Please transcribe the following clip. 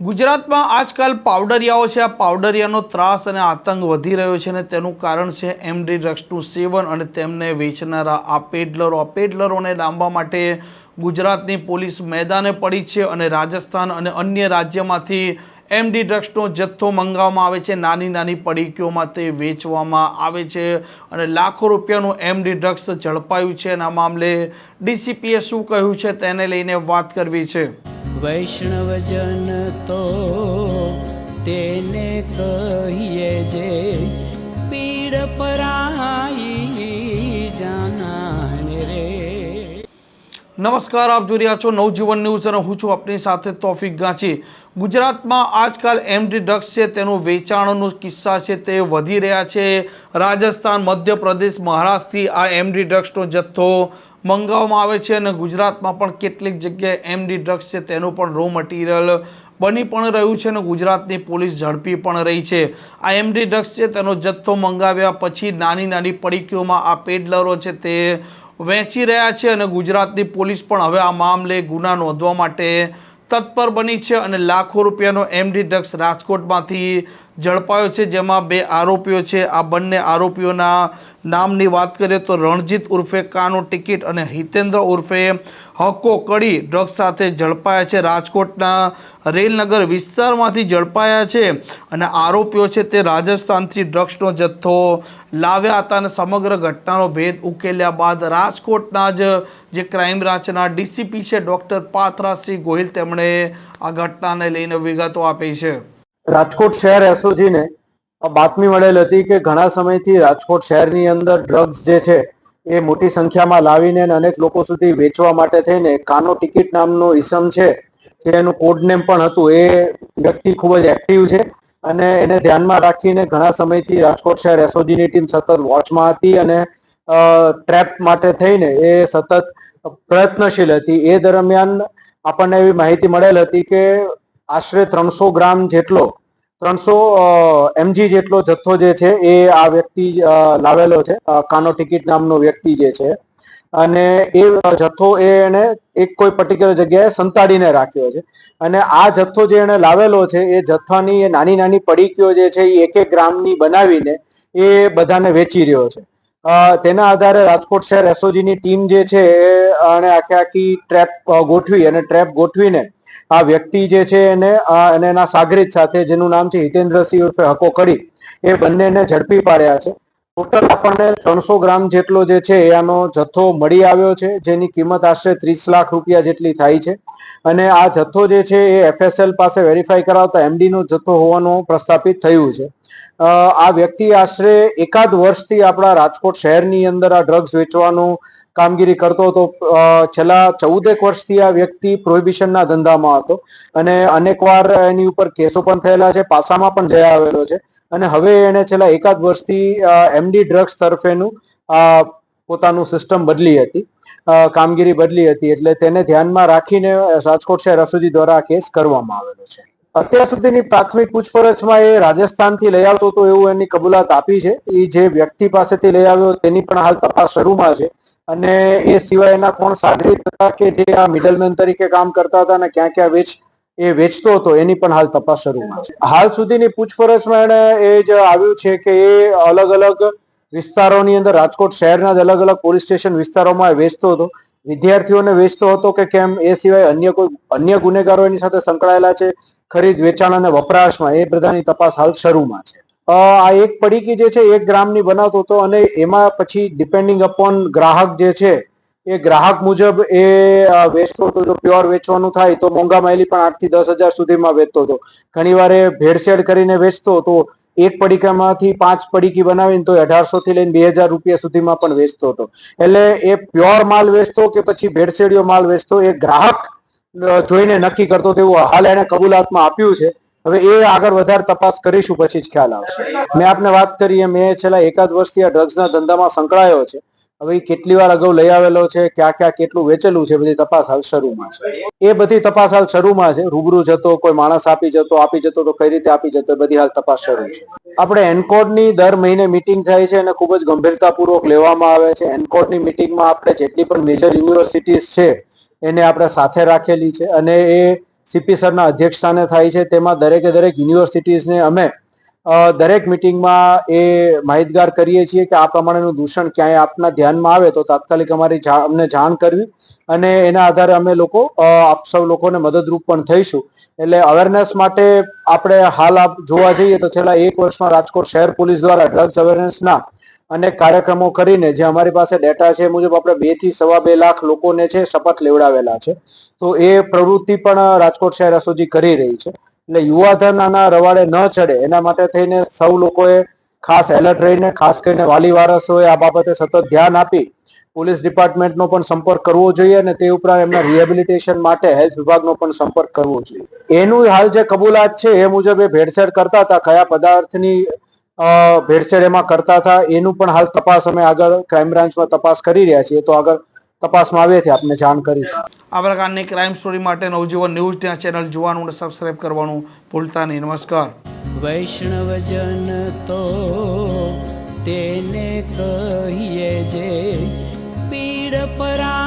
ગુજરાતમાં આજકાલ પાવડરિયાઓ છે. આ પાવડરિયાનો ત્રાસ અને આતંક વધી રહ્યો છે અને તેનું કારણ છે એમડી ડ્રગ્સનું સેવન અને તેમને વેચનારા આ પેડલરો. આ પેડલરોને ડામવા માટે ગુજરાતની પોલીસ મેદાને પડી છે અને રાજસ્થાન અને અન્ય રાજ્યમાંથી એમડી ડ્રગ્સનો જથ્થો મંગાવવામાં આવે છે. નાની નાની પડીકીઓમાં તે વેચવામાં આવે છે અને લાખો રૂપિયાનું એમડી ડ્રગ્સ ઝડપાયું છે અને આ મામલે ડીસીપીએ શું કહ્યું છે તેને લઈને વાત કરવી છે. વૈષ્ણવજન તો તેને કહીએ જે પીડ પરાઈ જાનાને રે. નમસ્કાર, આપ જોઈ રહ્યા છો નવજીવન ન્યૂઝ અને હું છું આપની સાથે તોફિક ગાંચી. ગુજરાતમાં આજકાલ એમડી ડ્રગ્સ છે, તેનું વેચાણનો કિસ્સા છે, તે વધી રહ્યા છે. રાજસ્થાન, મધ્યપ્રદેશ, મહારાષ્ટ્રથી આ એમડી ડ્રગ્સનો જથ્થો મંગાવવામાં આવે છે અને ગુજરાતમાં પણ કેટલીક જગ્યાએ એમડી ડ્રગ્સ છે, તેનું પણ રો મટીરિયલ બની પણ રહ્યું છે અને ગુજરાતની પોલીસ ઝડપી પણ રહી છે. આ એમડી ડ્રગ્સ છે, તેનો જથ્થો મંગાવ્યા પછી નાની નાની પડીકીઓમાં આ પેડલરો છે તે વેચી રહ્યા છે અને ગુજરાતની પોલીસ પણ હવે આ મામલે ગુના નોંધવા માટે તત્પર બની છે અને લાખો રૂપિયાનો એમડી ડ્રગ્સ રાજકોટમાંથી ઝડપાયો છે, જેમાં બે આરોપીઓ છે. આ બંને આરોપીઓના નામની વાત કરીએ તો રણજીત ઉર્ફે કાનો ટિકિટ અને હિતેન્દ્ર ઉર્ફે હક્કો કડી ડ્રગ્સ સાથે ઝડપાયા છે. રાજકોટના રેલનગર વિસ્તારમાંથી ઝડપાયા છે અને આરોપીઓ છે તે રાજસ્થાનથી ડ્રગ્સનો જથ્થો લાવ્યા હતા અને સમગ્ર ઘટનાનો ભેદ ઉકેલ્યા બાદ રાજકોટના જ જે ક્રાઇમ બ્રાન્ચના ડીસીપી છે, ડૉક્ટર પાથરાસિંહ ગોહિલ તેમણે આ ઘટનાને લઈને વિગતો આપી છે. રાજકોટ શહેર એસઓજીને બાતમી મળેલ હતી કે ઘણા સમયથી રાજકોટ શહેરની અંદર ડ્રગ્સ જે છે એ મોટી સંખ્યામાં લાવીને અનેક લોકો સુધી વેચવા માટે થઈને કાનો ટિકિટ નામનો ઇસમ છે જેનું કોડનેમ કોડ નેમ પણ હતું, એ વ્યક્તિ ખૂબ જ એક્ટિવ છે અને એને ધ્યાનમાં રાખીને ઘણા સમયથી રાજકોટ શહેર એસઓજીની ટીમ સતત વોચમાં હતી અને ટ્રેપ માટે થઈને એ સતત પ્રયત્નશીલ હતી. એ દરમિયાન આપણને એવી માહિતી મળેલ હતી કે આશરે ત્રણસો ગ્રામ જેટલો, ત્રણસો એમજી જેટલો જથ્થો જે છે એ આ વ્યક્તિ લાવેલો છે. કાનો ટિકિટ નામનો વ્યક્તિ જે છે. અને એ જથ્થો એ એને એક કોઈ પર્ટિક્યુલર જગ્યાએ સંતાડીને રાખ્યો છે. અને આ જથ્થો જે એને લાવેલો છે એ જથ્થાની એ નાની નાની પડીકીઓ જે છે એ એક એક ગ્રામની બનાવીને એ બધાને વેચી રહ્યો છે. તેના આધારે રાજકોટ શહેર એસઓજીની ટીમ જે છે, આને આખે આખી ટ્રેપ ગોઠવી અને ટ્રેપ ગોઠવીને આ વ્યક્તિ જે છે એને અને એના સાગરીત સાથે, જેનું નામ છે હિતેન્દ્રસિંહ ઉર્ફે હકો કડી એ બંનેને ઝડપી પાડ્યા છે. ટોટલ આપણને ત્રણસો ગ્રામ જેટલો જે છે એ આનો જથ્થો મળી આવ્યો છે, જેની કિંમત આશરે ત્રીસ લાખ રૂપિયા જેટલી થાય છે. અને આ જથ્થો જે છે એ એફએસએલ પાસે વેરીફાઈ કરાવતા એમડી નો જથ્થો હોવાનું પ્રસ્થાપિત થયું છે. આ વ્યક્તિ આશરે એકાદ વર્ષથી આપણા રાજકોટ શહેરની અંદર આ ડ્રગ્સ વેચવાનું કામગીરી કરતો હતો. છેલ્લા ચૌદેક વર્ષથી આ વ્યક્તિ પ્રોહિબિશનના ધંધામાં હતો અને અનેકવાર એની ઉપર કેસો પણ થયેલા છે, પાસામાં પણ જયા આવેલો છે અને હવે એને છેલ્લા એકાદ વર્ષથી એમડી ડ્રગ્સ તરફેનું પોતાનું સિસ્ટમ બદલી હતી. કામગીરી બદલી હતી એટલે તેને ધ્યાનમાં રાખીને રાજકોટ શહેર એસઓજી દ્વારા કેસ કરવામાં આવેલો છે. અત્યાર સુધીની પ્રાથમિક પૂછપરછમાં એ રાજસ્થાનથી લઈ આવતો હતો એવું એની કબૂલાત આપી છે. એ જે વ્યક્તિ પાસેથી લઈ આવ્યો તેની પણ હાલ તપાસ શરૂમાં છે. અને એ સિવાય એના કોણ સાગરીત હતા કે જે આ મિડલમેન તરીકે કામ કરતા હતા અને ક્યાં ક્યાં વેચ એ વેચતો હતો, એની પણ હાલ તપાસ શરૂમાં છે. હાલ સુધીની પૂછપરછમાં એને એ જ આવ્યું છે કે એ અલગ અલગ વિસ્તારોની અંદર રાજકોટ શહેરના જ અલગ અલગ પોલીસ સ્ટેશન વિસ્તારોમાં વેચતો હતો. વિદ્યાર્થીઓને વેચતો હતો કે કેમ? એ સિવાય અન્ય કોઈ અન્ય ગુનેગારો એની સાથે સંકળાયેલા છે? ખરીદ વેચાણ અને વપરાશમાં એ બધાની તપાસ હાલ શરૂમાં છે. આ એક પડીકી જે છે, એક ગ્રામની બનાવતો હતો અને એમાં પછી ડિપેન્ડિંગ અપોન ગ્રાહક જે છે, એ ગ્રાહક મુજબ એ વેચતો હતો. જો પ્યોર વેચવાનું થાય તો મોંઘા માયલી પણ આઠથી દસ હજાર સુધીમાં વેચતો હતો. ઘણીવાર એ ભેળસેળ કરીને વેચતો હતો. એક પડીકામાંથી પાંચ પડીકી બનાવીને તો અઢારસો થી લઈને બે હજાર રૂપિયા સુધીમાં પણ વેચતો હતો. એટલે એ પ્યોર માલ વેચતો કે પછી ભેળસેળિયો માલ વેચતો એ ગ્રાહક જોઈને નક્કી કરતો તેવું હાલ એને કબૂલાતમાં આપ્યું છે. હવે એ આગળ વધારે તપાસ કરીશું, પછી જ ખ્યાલ આવશે. મેં આપને વાત કરી એ છેલ્લા એકાદ વર્ષથી આ ડ્રગ્સના ધંધામાં સંકળાયો છે. હવે એ કેટલી વાર અગાઉ લઈ આવેલો છે, ક્યાં ક્યાં કેટલું વેચેલું છે, બધી તપાસ હાલ શરૂમાં છે. એ બધી તપાસ હાલ શરૂમાં છે. રૂબરૂ જતો, કોઈ માણસ આપી જતો આપી જતો તો કઈ રીતે આપી જતો બધી હાલ તપાસ શરૂ છે. આપણે એનકોડની દર મહિને મિટિંગ થાય છે અને ખૂબ જ ગંભીરતાપૂર્વક લેવામાં આવે છે. એનકોડની મિટિંગમાં આપણે જેટલી પણ મેજર યુનિવર્સિટીઝ છે, એને આપણે સાથે રાખેલી છે અને એ સીપી સરના અધ્યક્ષસ્થાને થાય છે. તેમાં દરેકે દરેક યુનિવર્સિટીઝને અમે દરેક મિટિંગમાં એ માહિતગાર કરીએ છીએ કે આ પ્રમાણેનું દૂષણ ક્યાંય આપના ધ્યાનમાં આવે તો તાત્કાલિક અમારી અમને જાણ કરવી અને એના આધારે અમે લોકો આપ સૌ લોકોને મદદરૂપ પણ થઈશું. એટલે અવેરનેસ માટે આપણે હાલ આપ જોવા જઈએ તો છેલ્લા એક વર્ષમાં રાજકોટ શહેર પોલીસ દ્વારા ડ્રગ્સ અવેરનેસના અનેક કાર્યક્રમો કરીને જે અમારી પાસે ડેટા છે મુજબ આપણે બેથી સવા બે લાખ લોકોને છે શપથ લેવડાવેલા છે. તો એ પ્રવૃત્તિ પણ રાજકોટ શહેર એસઓજી કરી રહી છે. એટલે યુવાધન આના રવાડે ન ચડે એના માટે થઈને સૌ લોકોએ ખાસ એલર્ટ રહીને, ખાસ કરીને વાલી વારસોએ આ બાબતે સતત ધ્યાન આપી પોલીસ ડિપાર્ટમેન્ટનો પણ સંપર્ક કરવો જોઈએ અને તે ઉપરાંત એમના રિહેબિલિટેશન માટે હેલ્થ વિભાગનો પણ સંપર્ક કરવો જોઈએ. એનું હાલ જે કબૂલાત છે એ મુજબ એ ભેળસેળ કરતા હતા કયા પદાર્થની ભેળસેળ એમાં કરતા હતા. એનું પણ હાલ તપાસ અમે આગળ ક્રાઇમ બ્રાન્ચમાં તપાસ કરી રહ્યા છીએ. તો આગળ તપાસમાં આવ્યાથી આપને જાણ કરીશું. આ પ્રકારની ક્રાઇમ સ્ટોરી માટે નવજીવન ન્યૂઝ ચેનલ જોવાનું અને સબસ્ક્રાઇબ કરવાનું ભૂલતા નહીં. નમસ્કાર. વૈષ્ણવજન તો તેને કહીએ જે પીડ પરા